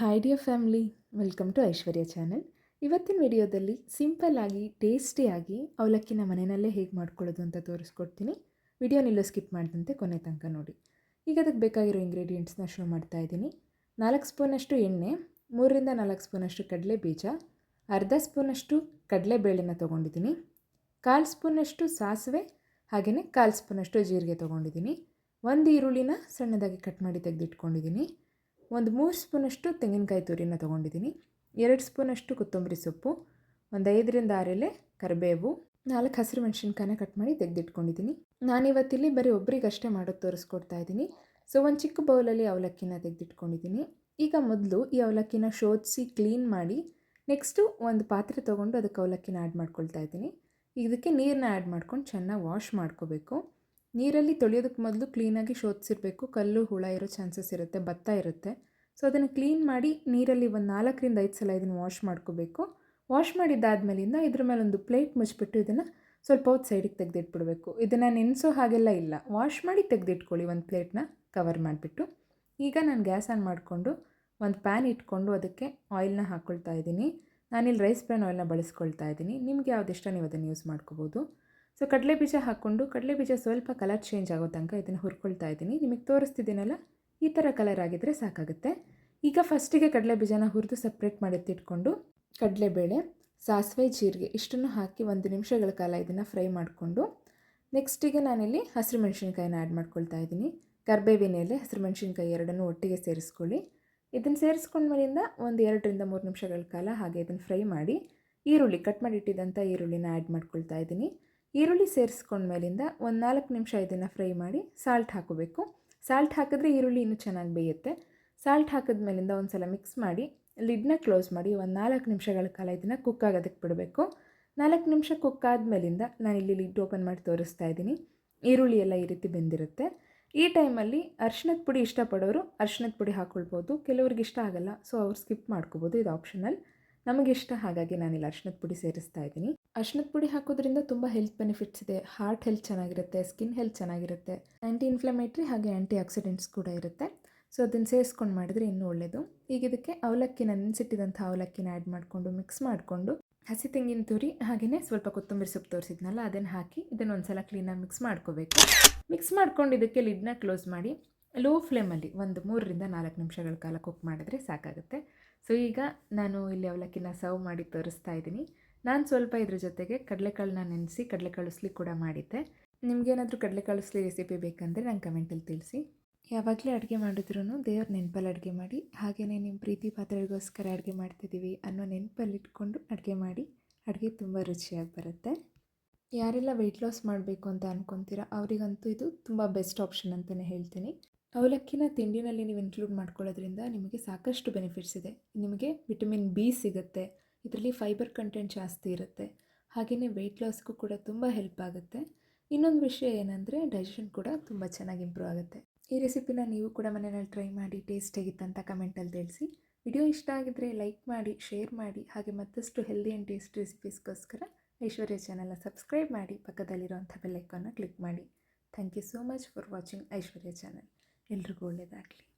Hi dear family welcome to Aishwarya channel ಇವತ್ತಿನ ವಿಡಿಯೋದಲ್ಲಿ ಸಿಂಪಲ್ಲಾಗಿ ಟೇಸ್ಟಿಯಾಗಿ ಅವಲಕ್ಕಿನ ಮನೆಯಲ್ಲೇ ಹೇಗೆ ಮಾಡ್ಕೊಳ್ಳೋದು ಅಂತ ತೋರಿಸ್ಕೊಡ್ತೀನಿ. ವಿಡಿಯೋನೆಲ್ಲೋ ಸ್ಕಿಪ್ ಮಾಡಿದಂತೆ ಕೊನೆ ತನಕ ನೋಡಿ. ಈಗ ಅದಕ್ಕೆ ಬೇಕಾಗಿರೋ ಇಂಗ್ರೀಡಿಯೆಂಟ್ಸ್ನ ಶೋ ಮಾಡ್ತಾ ಇದ್ದೀನಿ. ನಾಲ್ಕು ಸ್ಪೂನಷ್ಟು ಎಣ್ಣೆ, ಮೂರರಿಂದ ನಾಲ್ಕು ಸ್ಪೂನಷ್ಟು ಕಡಲೆ ಬೀಜ, ಅರ್ಧ ಸ್ಪೂನಷ್ಟು ಕಡಲೆಬೇಳೆನ ತೊಗೊಂಡಿದ್ದೀನಿ. ಕಾಲು ಸ್ಪೂನಷ್ಟು ಸಾಸಿವೆ ಹಾಗೆಯೇ ಕಾಲು ಸ್ಪೂನಷ್ಟು ಜೀರಿಗೆ ತೊಗೊಂಡಿದ್ದೀನಿ. ಒಂದು ಈರುಳ್ಳಿನ ಸಣ್ಣದಾಗಿ ಕಟ್ ಮಾಡಿ ತೆಗೆದಿಟ್ಕೊಂಡಿದ್ದೀನಿ. ಒಂದು ಮೂರು ಸ್ಪೂನಷ್ಟು ತೆಂಗಿನಕಾಯಿ ತುರಿನ ತೊಗೊಂಡಿದ್ದೀನಿ. ಎರಡು ಸ್ಪೂನಷ್ಟು ಕೊತ್ತಂಬರಿ ಸೊಪ್ಪು, ಒಂದು ಐದರಿಂದ ಆರೆಲೆ ಕರಿಬೇವು, ನಾಲ್ಕು ಹಸಿರು ಮೆಣಸಿನ್ಕಾಯನ್ನ ಕಟ್ ಮಾಡಿ ತೆಗೆದಿಟ್ಕೊಂಡಿದ್ದೀನಿ. ನಾನಿವತ್ತಿಲ್ಲಿ ಬರೀ ಒಬ್ರಿಗಷ್ಟೇ ಮಾಡೋದು ತೋರಿಸ್ಕೊಡ್ತಾ ಇದ್ದೀನಿ. ಸೊ ಒಂದು ಚಿಕ್ಕ ಬೌಲಲ್ಲಿ ಅವಲಕ್ಕಿನ ತೆಗೆದಿಟ್ಕೊಂಡಿದ್ದೀನಿ. ಈಗ ಮೊದಲು ಈ ಅವಲಕ್ಕಿನ ಶೋಧಿಸಿ ಕ್ಲೀನ್ ಮಾಡಿ ನೆಕ್ಸ್ಟು ಒಂದು ಪಾತ್ರೆ ತೊಗೊಂಡು ಅದಕ್ಕೆ ಅವಲಕ್ಕಿನ ಆ್ಯಡ್ ಮಾಡ್ಕೊಳ್ತಾ ಇದ್ದೀನಿ. ಇದಕ್ಕೆ ನೀರನ್ನ ಆ್ಯಡ್ ಮಾಡ್ಕೊಂಡು ಚೆನ್ನಾಗಿ ವಾಶ್ ಮಾಡ್ಕೋಬೇಕು. ನೀರಲ್ಲಿ ತೊಳೆಯೋದಕ್ಕೆ ಮೊದಲು ಕ್ಲೀನಾಗಿ ಶೋಧಿಸಿರ್ಬೇಕು ಕಲ್ಲು, ಹುಳ ಇರೋ ಚಾನ್ಸಸ್ ಇರುತ್ತೆ, ಭತ್ತ ಇರುತ್ತೆ. ಸೊ ಅದನ್ನು ಕ್ಲೀನ್ ಮಾಡಿ ನೀರಲ್ಲಿ ಒಂದು ನಾಲ್ಕರಿಂದ ಐದು ಸಲ ಇದನ್ನು ವಾಶ್ ಮಾಡ್ಕೋಬೇಕು. ವಾಶ್ ಮಾಡಿದ್ದಾದ್ಮೇಲಿಂದ ಇದ್ರ ಮೇಲೆ ಒಂದು ಪ್ಲೇಟ್ ಮುಚ್ಚಿಬಿಟ್ಟು ಇದನ್ನು ಸ್ವಲ್ಪ ಹೊತ್ತು ಸೈಡಿಗೆ ತೆಗೆದಿಟ್ಬಿಡಬೇಕು. ಇದನ್ನು ನೆನೆಸೋ ಹಾಗೆಲ್ಲ ಇಲ್ಲ. ವಾಶ್ ಮಾಡಿ ತೆಗೆದಿಟ್ಕೊಳ್ಳಿ ಒಂದು ಪ್ಲೇಟ್ನ ಕವರ್ ಮಾಡಿಬಿಟ್ಟು. ಈಗ ನಾನು ಗ್ಯಾಸ್ ಆನ್ ಮಾಡಿಕೊಂಡು ಒಂದು ಪ್ಯಾನ್ ಇಟ್ಕೊಂಡು ಅದಕ್ಕೆ ಆಯಿಲ್ನ ಹಾಕ್ಕೊಳ್ತಾ ಇದ್ದೀನಿ. ನಾನಿಲ್ಲಿ ರೈಸ್ ಪ್ಯಾನ್ ಆಯಿಲ್ನ ಬಳಸ್ಕೊಳ್ತಾ ಇದ್ದೀನಿ. ನಿಮ್ಗೆ ಯಾವುದಿಷ್ಟ ನೀವು ಅದನ್ನು ಯೂಸ್ ಮಾಡ್ಕೋಬೋದು. ಸೊ ಕಡಲೆ ಬೀಜ ಹಾಕ್ಕೊಂಡು ಕಡಲೆ ಬೀಜ ಸ್ವಲ್ಪ ಕಲರ್ ಚೇಂಜ್ ಆಗೋ ತನಕ ಇದನ್ನು ಹುರ್ಕೊಳ್ತಾ ಇದ್ದೀನಿ. ನಿಮಗೆ ತೋರಿಸ್ತಿದ್ದೀನಲ್ಲ, ಈ ಥರ ಕಲರ್ ಆಗಿದ್ದರೆ ಸಾಕಾಗುತ್ತೆ. ಈಗ ಫಸ್ಟಿಗೆ ಕಡಲೆ ಬೀಜನ ಹುರಿದು ಸಪ್ರೇಟ್ ಮಾಡಿ ಎತ್ತಿಟ್ಕೊಂಡು ಕಡಲೆಬೇಳೆ, ಸಾಸಿವೆ, ಜೀರಿಗೆ ಇಷ್ಟನ್ನು ಹಾಕಿ ಒಂದು ನಿಮಿಷಗಳ ಕಾಲ ಇದನ್ನು ಫ್ರೈ ಮಾಡಿಕೊಂಡು ನೆಕ್ಸ್ಟಿಗೆ ನಾನಿಲ್ಲಿ ಹಸಿರು ಮೆಣಸಿನ್ಕಾಯಿನ ಆ್ಯಡ್ ಮಾಡ್ಕೊಳ್ತಾ ಇದ್ದೀನಿ. ಕರ್ಬೇವಿನ ಎಲೆ ಹಸಿರು ಮೆಣಸಿನ್ಕಾಯಿ ಎರಡನ್ನೂ ಒಟ್ಟಿಗೆ ಸೇರಿಸ್ಕೊಳ್ಳಿ. ಇದನ್ನು ಸೇರಿಸ್ಕೊಂಡ್ಮೇಲಿಂದ ಒಂದು ಎರಡರಿಂದ ಮೂರು ನಿಮಿಷಗಳ ಕಾಲ ಹಾಗೆ ಇದನ್ನು ಫ್ರೈ ಮಾಡಿ, ಈರುಳ್ಳಿ ಕಟ್ ಮಾಡಿ ಇಟ್ಟಿದ್ದಂಥ ಈರುಳ್ಳಿನ ಆ್ಯಡ್ ಮಾಡ್ಕೊಳ್ತಾ ಇದ್ದೀನಿ. ಈರುಳ್ಳಿ ಸೇರಿಸ್ಕೊಂಡ್ಮೇಲಿಂದ ಒಂದು ನಾಲ್ಕು ನಿಮಿಷ ಇದನ್ನು ಫ್ರೈ ಮಾಡಿ ಸಾಲ್ಟ್ ಹಾಕೋಬೇಕು. ಸಾಲ್ಟ್ ಹಾಕಿದ್ರೆ ಈರುಳ್ಳಿ ಇನ್ನೂ ಚೆನ್ನಾಗಿ ಬೇಯುತ್ತೆ. ಸಾಲ್ಟ್ ಹಾಕಿದ್ಮೇಲಿಂದ ಒಂದು ಸಲ ಮಿಕ್ಸ್ ಮಾಡಿ ಲಿಡ್ನ ಕ್ಲೋಸ್ ಮಾಡಿ ಒಂದು ನಾಲ್ಕು ನಿಮಿಷಗಳ ಕಾಲ ಇದನ್ನು ಕುಕ್ ಆಗೋದಕ್ಕೆ ಬಿಡಬೇಕು. ನಾಲ್ಕು ನಿಮಿಷ ಕುಕ್ ಆದಮೇಲಿಂದ ಇಲ್ಲಿ ಲಿಡ್ ಓಪನ್ ಮಾಡಿ ತೋರಿಸ್ತಾ ಇದ್ದೀನಿ. ಈರುಳ್ಳಿ ಎಲ್ಲ ಈ ರೀತಿ ಬೆಂದಿರುತ್ತೆ. ಈ ಟೈಮಲ್ಲಿ ಅರ್ಶಿನದ ಪುಡಿ ಇಷ್ಟಪಡೋರು ಅರ್ಶಿನದ ಪುಡಿ ಹಾಕ್ಕೊಳ್ಬೋದು ಕೆಲವ್ರಿಗೆ ಇಷ್ಟ ಆಗಲ್ಲ ಸೊ ಅವ್ರು ಸ್ಕಿಪ್ ಮಾಡ್ಕೋಬೋದು. ಇದು ಆಪ್ಷನಲ್ ನಮಗಿಷ್ಟ ಹಾಗಾಗಿ ನಾನಿಲ್ಲಿ ಅರ್ಶಿನದ ಪುಡಿ ಸೇರಿಸ್ತಾ ಇದ್ದೀನಿ. ಅರ್ಶಿನದ ಪುಡಿ ಹಾಕೋದ್ರಿಂದ ತುಂಬ ಹೆಲ್ತ್ ಬೆನಿಫಿಟ್ಸ್ ಇದೆ. ಹಾರ್ಟ್ ಹೆಲ್ತ್ ಚೆನ್ನಾಗಿರುತ್ತೆ ಸ್ಕಿನ್ ಹೆಲ್ತ್ ಚೆನ್ನಾಗಿರುತ್ತೆ ಆ್ಯಂಟಿ ಇನ್ಫ್ಲಮೇಟ್ರಿ ಹಾಗೆ ಆ್ಯಂಟಿ ಆಕ್ಸಿಡೆಂಟ್ಸ್ ಕೂಡ ಇರುತ್ತೆ. ಸೊ ಅದನ್ನು ಸೇರಿಸ್ಕೊಂಡು ಮಾಡಿದ್ರೆ ಇನ್ನೂ ಒಳ್ಳೆಯದು ಈಗ ಇದಕ್ಕೆ ಅವಲಕ್ಕಿನ, ನೆನೆಸಿಟ್ಟಿದಂಥ ಅವಲಕ್ಕಿನ ಆ್ಯಡ್ ಮಾಡಿಕೊಂಡು ಮಿಕ್ಸ್ ಮಾಡಿಕೊಂಡು, ಹಸಿ ತೆಂಗಿನ ತುರಿ ಹಾಗೆಯೇ ಸ್ವಲ್ಪ ಕೊತ್ತಂಬರಿ ಸೊಪ್ಪು ತೋರಿಸಿದ್ನಲ್ಲ, ಅದನ್ನು ಹಾಕಿ ಇದನ್ನು ಒಂದು ಸಲ ಕ್ಲೀನಾಗಿ ಮಿಕ್ಸ್ ಮಾಡ್ಕೋಬೇಕು. ಮಿಕ್ಸ್ ಮಾಡ್ಕೊಂಡು ಇದಕ್ಕೆ ಲಿಡ್ನ ಕ್ಲೋಸ್ ಮಾಡಿ ಲೋ ಫ್ಲೇಮಲ್ಲಿ ಒಂದು ಮೂರರಿಂದ ನಾಲ್ಕು ನಿಮಿಷಗಳ ಕಾಲ ಕುಕ್ ಮಾಡಿದ್ರೆ ಸಾಕಾಗುತ್ತೆ. ಸೊ ಈಗ ನಾನು ಇಲ್ಲಿ ಅವಲಕ್ಕಿನ ಸರ್ವ್ ಮಾಡಿ ತೋರಿಸ್ತಾ ಇದ್ದೀನಿ. ನಾನು ಸ್ವಲ್ಪ ಇದ್ರ ಜೊತೆಗೆ ಕಡಲೆಕಾಳನ್ನ ನೆನೆಸಿ ಕಡಲೆಕಾಳು ಉಸ್ಲಿ ಕೂಡ ಮಾಡಿದ್ದೆ. ನಿಮಗೇನಾದರೂ ಕಡಲೆಕಾಳು ಉಸ್ಲಿ ರೆಸಿಪಿ ಬೇಕಂದರೆ ನಂಗೆ ಕಮೆಂಟಲ್ಲಿ ತಿಳಿಸಿ. ಯಾವಾಗಲೇ ಅಡುಗೆ ಮಾಡಿದ್ರೂ ದೇವ್ರ ನೆನಪಲ್ಲಿ ಅಡುಗೆ ಮಾಡಿ ಹಾಗೆಯೇ ನಿಮ್ಮ ಪ್ರೀತಿ ಪಾತ್ರೆಗೋಸ್ಕರ ಅಡುಗೆ ಮಾಡ್ತಿದ್ದೀವಿ ಅನ್ನೋ ನೆನಪಲ್ಲಿ ಇಟ್ಕೊಂಡು ಅಡುಗೆ ಮಾಡಿ, ಅಡುಗೆ ತುಂಬ ರುಚಿಯಾಗಿ ಬರುತ್ತೆ. ಯಾರೆಲ್ಲ ವೆಯ್ಟ್ ಲಾಸ್ ಮಾಡಬೇಕು ಅಂತ ಅನ್ಕೊಂತೀರಾ, ಅವರಿಗಂತೂ ಇದು ತುಂಬ ಬೆಸ್ಟ್ ಆಪ್ಷನ್ ಅಂತಲೇ ಹೇಳ್ತೀನಿ. ಅವಲಕ್ಕಿನ ತಿಂಡಿನಲ್ಲಿ ನೀವು ಇನ್ಕ್ಲೂಡ್ ಮಾಡ್ಕೊಳ್ಳೋದ್ರಿಂದ ನಿಮಗೆ ಸಾಕಷ್ಟು ಬೆನಿಫಿಟ್ಸ್ ಇದೆ. ನಿಮಗೆ ವಿಟಮಿನ್ ಬಿ ಸಿಗುತ್ತೆ, ಇದರಲ್ಲಿ ಫೈಬರ್ ಕಂಟೆಂಟ್ ಜಾಸ್ತಿ ಇರುತ್ತೆ ಹಾಗೆಯೇ ವೆಯ್ಟ್ ಲಾಸ್ಗೂ ಕೂಡ ತುಂಬ ಹೆಲ್ಪ್ ಆಗುತ್ತೆ. ಇನ್ನೊಂದು ವಿಷಯ ಏನಂದರೆ ಡೈಜೆಷನ್ ಕೂಡ ತುಂಬ ಚೆನ್ನಾಗಿ ಇಂಪ್ರೂವ್ ಆಗುತ್ತೆ. ಈ ರೆಸಿಪಿನ ನೀವು ಕೂಡ ಮನೆಯಲ್ಲಿ ಟ್ರೈ ಮಾಡಿ ಟೇಸ್ಟ್ ಹೇಗಿತ್ತಂತ ಕಮೆಂಟಲ್ಲಿ ತಿಳಿಸಿ. ವಿಡಿಯೋ ಇಷ್ಟ ಆಗಿದ್ದರೆ ಲೈಕ್ ಮಾಡಿ ಶೇರ್ ಮಾಡಿ, ಹಾಗೆ ಮತ್ತಷ್ಟು ಹೆಲ್ದಿ ಆ್ಯಂಡ್ ಟೇಸ್ಟ್ ರೆಸಿಪೀಸ್ಗೋಸ್ಕರ ಐಶ್ವರ್ಯ ಚಾನಲ್ನ ಸಬ್ಸ್ಕ್ರೈಬ್ ಮಾಡಿ, ಪಕ್ಕದಲ್ಲಿರುವಂಥ ಬೆಲ್ಲೈಕನ್ನ ಕ್ಲಿಕ್ ಮಾಡಿ. Thank you so much for watching Aishwarya channel ಎಲ್ರಿಗೂ ಒಳ್ಳೆಯದಾಗಲಿ